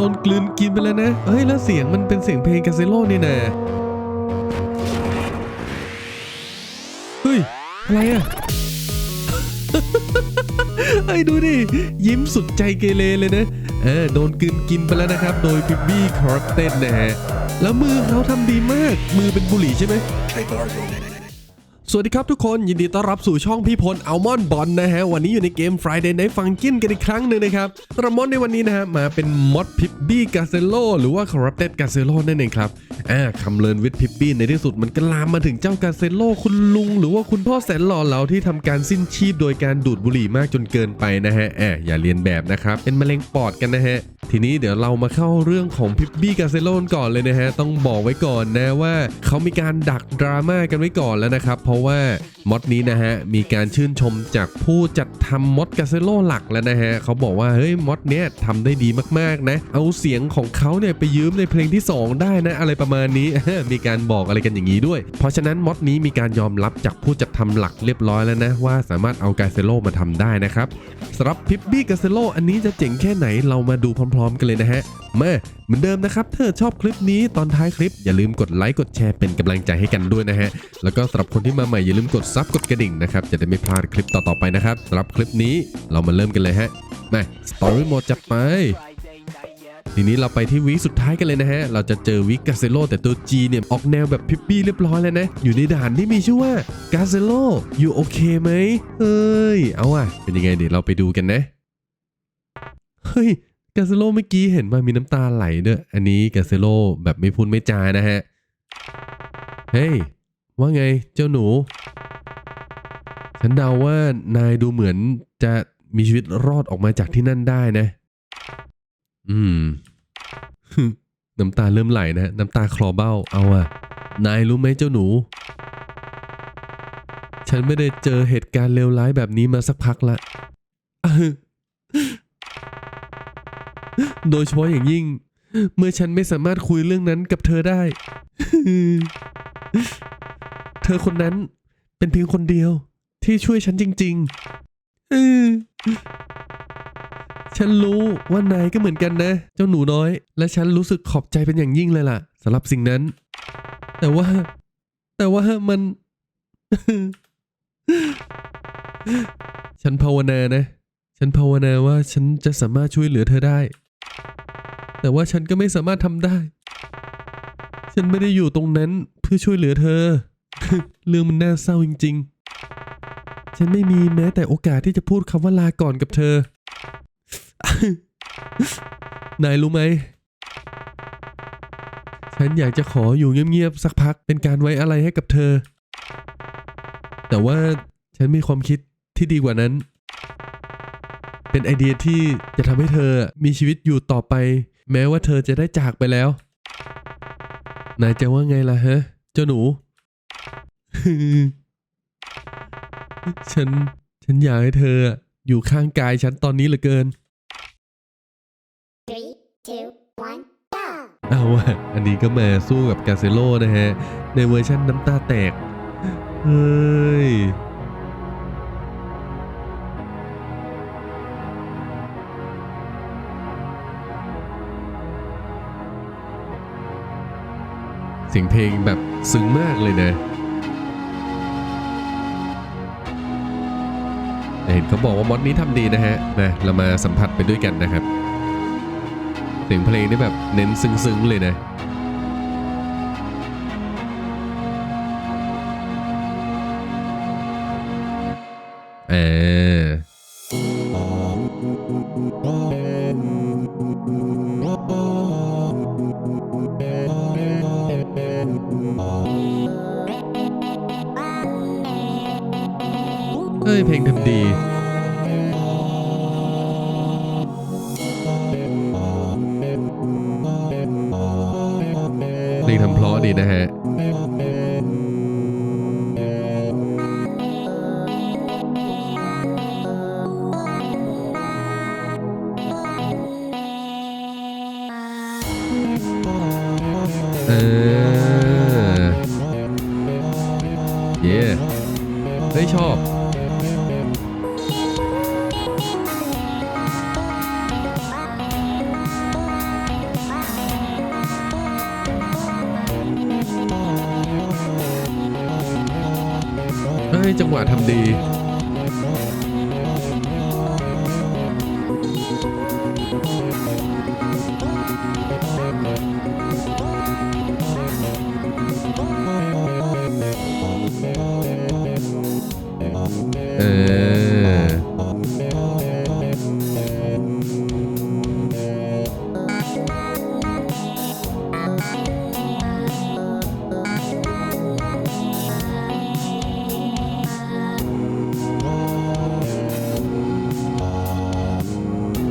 โดนกลืนกินไปแล้วนะเฮ้ยแล้วเสียงมันเป็นเสียงเพลงกาเซโลนี่นะเฮ้ยอะไรอะไอ้ดูดิ ยิ้มสุดใจเกเรเลยนะ เออโดนกลืนกินไปแล้วนะครับ โดยพิบบี้คอร์เตนนะฮะ แล้วมือเขาทำดีมาก มือเป็นบุหรี่ใช่ไหม สวัสดีครับทุกคนยินดีต้อนรับสู่ช่องพี่พลอัลมอนบอลนะฮะ วันนี้อยู่ในเกม Friday Night Funkin กันอีกครั้งหนึ่งนะครับสำหรับมอดในวันนี้นะฮะ มาเป็นมอดพิบบี้กาเซโลหรือว่า Corrupted กาเซโลนั่นเองครับอ่าคำเลินวิดพิบบี้ในที่สุดมันก็ลามมาถึงเจ้ากาเซโลคุณลุง หรือว่าคุณพ่อแสนหล่อเหลาที่ทำการสิ้นชีพโดยการดูดบุหรี่มากจนเกินไปนะฮะแอบอย่าเรียนแบบนะครับเป็นมะเร็งปอดกันนะฮะทีนี้เดี๋ยวเรามาเข้าเรื่องของพิบบี้กาเซโลก่อนเลยนะฮะต้องบอกไว้ก่อนนะว่าเขามีการดักดราม่ากันไว้ก่อนแล้วนะครับเพราะว่า มอดนี้นะฮะ มีการชื่นชมจากผู้จัดทำมอดกาเซโลหลักแล้วนะฮะ เขาบอกว่าเฮ้ยมอดเนี้ยทำได้ดีมากๆนะ เอาเสียงของเขาเนี่ยไปยืมในเพลงที่ 2 ได้นะ อะไรประมาณนี้ มีการบอกอะไรกันอย่างนี้ด้วย เพราะฉะนั้นมอดนี้มีการยอมรับจากผู้จัดทำหลักเรียบร้อยแล้วนะ ว่าสามารถเอากาเซโลมาทำได้นะครับสำหรับพิบบี้กาเซโลอันนี้จะเจ๋งแค่ไหนเรามาดูพร้อม ๆ กันเลยนะฮะมาเหมือนเดิมนะครับถ้าชอบคลิปนี้ตอนท้ายคลิปอย่าลืมกดไลค์กดแชร์เป็นกำลังใจให้กันด้วยนะฮะแล้วก็สำหรับคนที่มาใหม่อย่าลืมกดซับกดกระดิ่งนะครับ จะได้ไม่พลาดคลิปต่อๆไปนะครับสำหรับคลิปนี้เรามาเริ่มกันเลยฮะมาสตอรี่โหมดจัดไป ทีนี้เราไปที่วิสุดท้ายกันเลยนะฮะ เราจะเจอวิกาเซโลแต่ตัว G เนี่ย ออกแนวแบบพิปปี้เรียบร้อยแล้วนะ อยู่ในด่านที่มีชื่อว่ากาเซโลอยู่โอเคไหมเฮ้ย เอาอะเป็นยังไงเดี๋ยวเราไปดูกันนะ เฮ้ยกาเซโลเมื่อกี้เห็นว่ามีน้ำตาไหลด้วยอันนี้กาเซโลแบบไม่พูดไม่จานะฮะ เฮ้ยว่าไงเจ้าหนู ฉันเดาว่านายดูเหมือนจะมีชีวิตรอดออกมาจากที่นั่นได้นะ อืม น้ำตาเริ่มไหลนะ น้ำตาคลอเบ้า เอาอะนายรู้ไหมเจ้าหนู ฉันไม่ได้เจอเหตุการณ์เลวร้ายแบบนี้มาสักพักละ โดยเฉพาะอย่างยิ่ง เมื่อฉันไม่สามารถคุยเรื่องนั้นกับเธอได้ เธอคนนั้นเป็นเพียงคนเดียว ที่ช่วยฉันจริงๆเออฉันรู้ว่านายก็เหมือนกันนะ เจ้าหนูน้อย และฉันรู้สึกขอบใจเป็นอย่างยิ่งเลยล่ะสำหรับสิ่งนั้น แต่ว่า แต่ว่ามัน ฉันภาวนานะ ฉันภาวนาว่าฉันจะสามารถช่วยเหลือเธอได้ แต่ว่าฉันก็ไม่สามารถทำได้ ฉันไม่ได้อยู่ตรงนั้นเพื่อช่วยเหลือเธอ เรื่องมันน่าเศร้าจริง ๆ ฉันไม่มีแม้แต่โอกาสที่จะพูดคำว่าลาก่อนกับเธอ นายรู้ไหม ฉันอยากจะขออยู่เงียบๆสักพักเป็นการไว้อะไรให้กับเธอ แต่ว่าฉันมีความคิดที่ดีกว่านั้น เป็นไอเดียที่จะทำให้เธอมีชีวิตอยู่ต่อไป แม้ว่าเธอจะได้จากไปแล้ว นายจะว่าไงล่ะฮะ เจ้าหนู ฉัน ฉันอยากให้เธออยู่ข้างกายฉันตอนนี้เหลือเกิน Three, two, one, go! เอาว่ะอันนี้ก็มาสู้กับกาเซโลนะฮะ ในเวอร์ชันน้ำตาแตก เฮ้ยเสียงเพลงแบบซึ้งมากเลยนะ เขาบอกว่ามอดนี้ทำดีนะฮะนะเรามาสัมผัสไปด้วยกันนะครับเสียงเพลงนี่แบบเน้นซึ้งๆเลยนะเออเฮ้ยเพลงทำดี เออ เย่เฮ้ยชอบ เฮ้ย จังหวะทำดี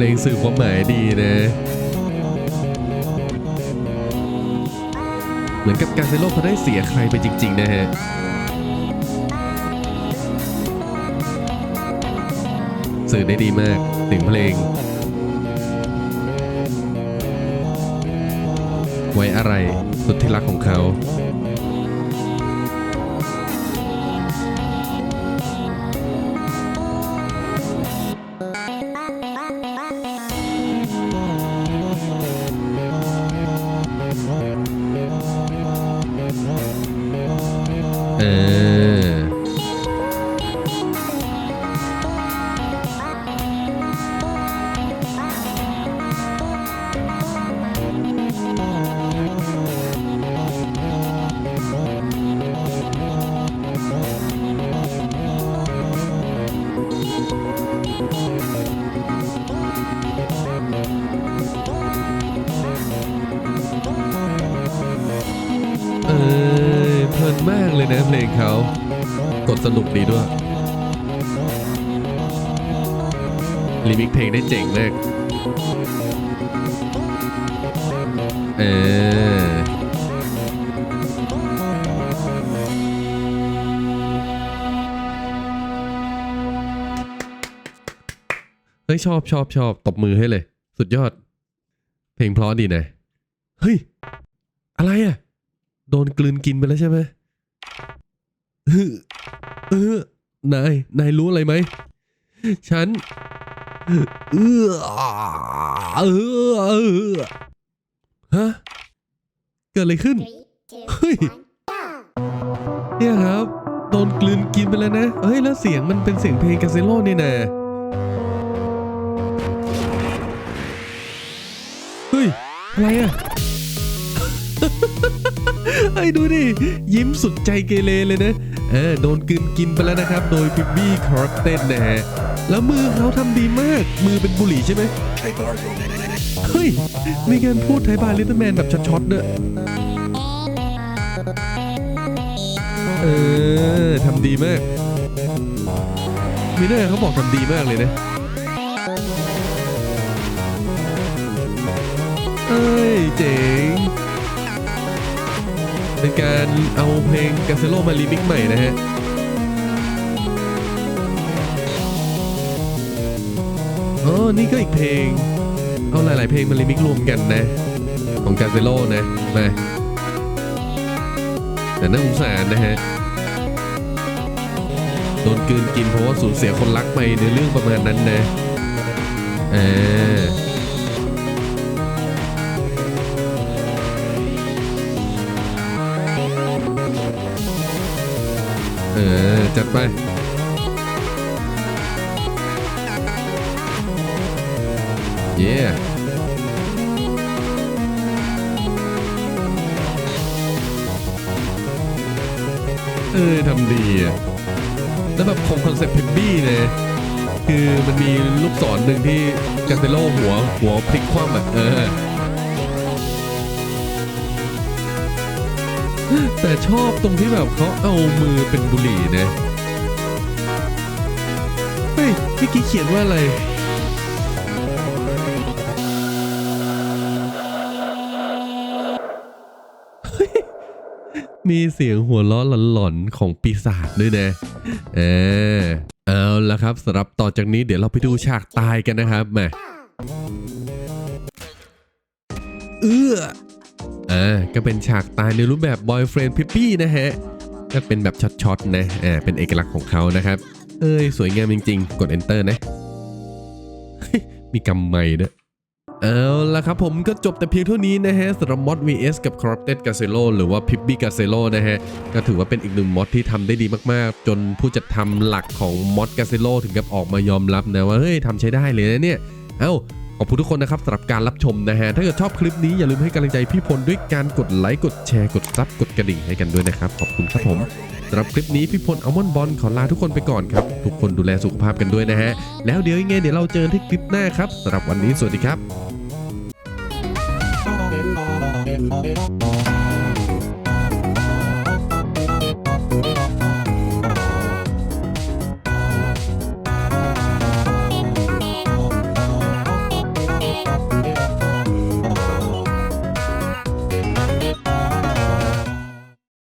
เพลงสื่อความหมายดีนะ เหมือนกับการเซโลเขาได้เสียใครไปจริง ๆ นะฮะสื่อได้ดีมากถึงเพลง ไว้อะไรสุดที่รักของเขา เลยนะเพลงเขากดสนุกดีด้วยรีมิกเพลงได้เจ๋งมากเออเฮ้ยชอบชอบชอบตบมือให้เลย สุดยอด เพลงเพราะดีนะ เฮ้ย อะไรอะ โดนกลืนกินไปแล้วใช่ไหม เออเออนาย นายรู้อะไรไหม ฉัน เออเออเออฮะ เกิดอะไรขึ้น Three, two, Hey. one, go! เนี่ยครับ โดนกลืนกินไปแล้วนะ เฮ้ย แล้วเสียงมันเป็นเสียงเพลงกาเซโลนี่นะเฮ้ย อะไรอะ ไอ้ยดูดิยิ้มสุดใจเกเรเลยนะเออโดนกลืนกินไปแล้วนะครับ โดยพิบบี้คาร์เต้นนะฮะแล้วมือเขาทำดีมากมือเป็นบุหรี่ใช่ไหมเฮ้ยมีการพูดไทยบาลิตเติ้ลแมนแบบช็อตๆด้วยเออทำดีมากมีเนอร์เขาบอกทำดีมากเลยนะเอ้ยเจ๋ง เป็นการเอาเพลงกาเซโลมารีมิกใหม่นะฮะอ๋อนี่ก็อีกเพลง เอาหลาย ๆ เพลงมารีมิกรวมกันนะ ของกาเซโลนะมาแต่น่าสงสารนะฮะ โดนกืนกินเพราะว่าสูญเสียคนรักไปในเรื่องประมาณนั้นนะเออ เออ จัดไป เย้เออทำดีอะแล้วแบบคงคอนเซ็ปต์พิมบี้เนี่ยคือมันมีลูกศรหนึ่งที่กาเซโลหัวหัวพลิกคว่ำอะเออ แต่ชอบตรงที่แบบเขาเอามือเป็นบุหรี่นะเฮ้ยเมื่อกี้เขียนว่าอะไรมีเสียงหัวล้อหลอนๆของปีศาจด้วยนะ เออเอาละครับสำหรับต่อจากนี้เดี๋ยวเราไปดูฉากตายกันนะครับมาเอื้อ อ่าก็เป็นฉากตายในรูปแบบบอยเฟรนด์พิปปี้นะฮะก็เป็นแบบช็อตๆนะอ่าเป็นเอกลักษณ์ของเขานะครับเอ้ยสวยงามจริงๆ กด enter นะ มีกำไม้ด้วยเอาละครับผมก็จบแต่เพียงเท่านี้นะฮะสำหรับมอด vs กับ Corrupted g a z e l o หรือว่า p i b b y g a z e l o นะฮะ ก็ถือว่าเป็นอีกหนึ่งมอดที่ทำได้ดีมากๆ จนผู้จัดทำหลักของมอด g a z e l o ถึงกับออกมายอมรับนะว่า เฮ้ยทำใช้ได้เลยนะเนี่ย เอ้า ขอบคุณทุกคนนะครับสำหรับการรับชมนะฮะ ถ้าเกิดชอบคลิปนี้อย่าลืมให้กำลังใจพี่พลด้วยการกดไลค์ กดแชร์ กดซับ กดกระดิ่งให้กันด้วยนะครับ ขอบคุณครับผมสำหรับคลิปนี้พี่พลอัลมอนบอลขอลาทุกคนไปก่อนครับ ทุกคนดูแลสุขภาพกันด้วยนะฮะ แล้วเดี๋ยวยังไงเดี๋ยวเราเจอกันที่คลิปหน้าครับสำหรับวันนี้สวัสดีครับ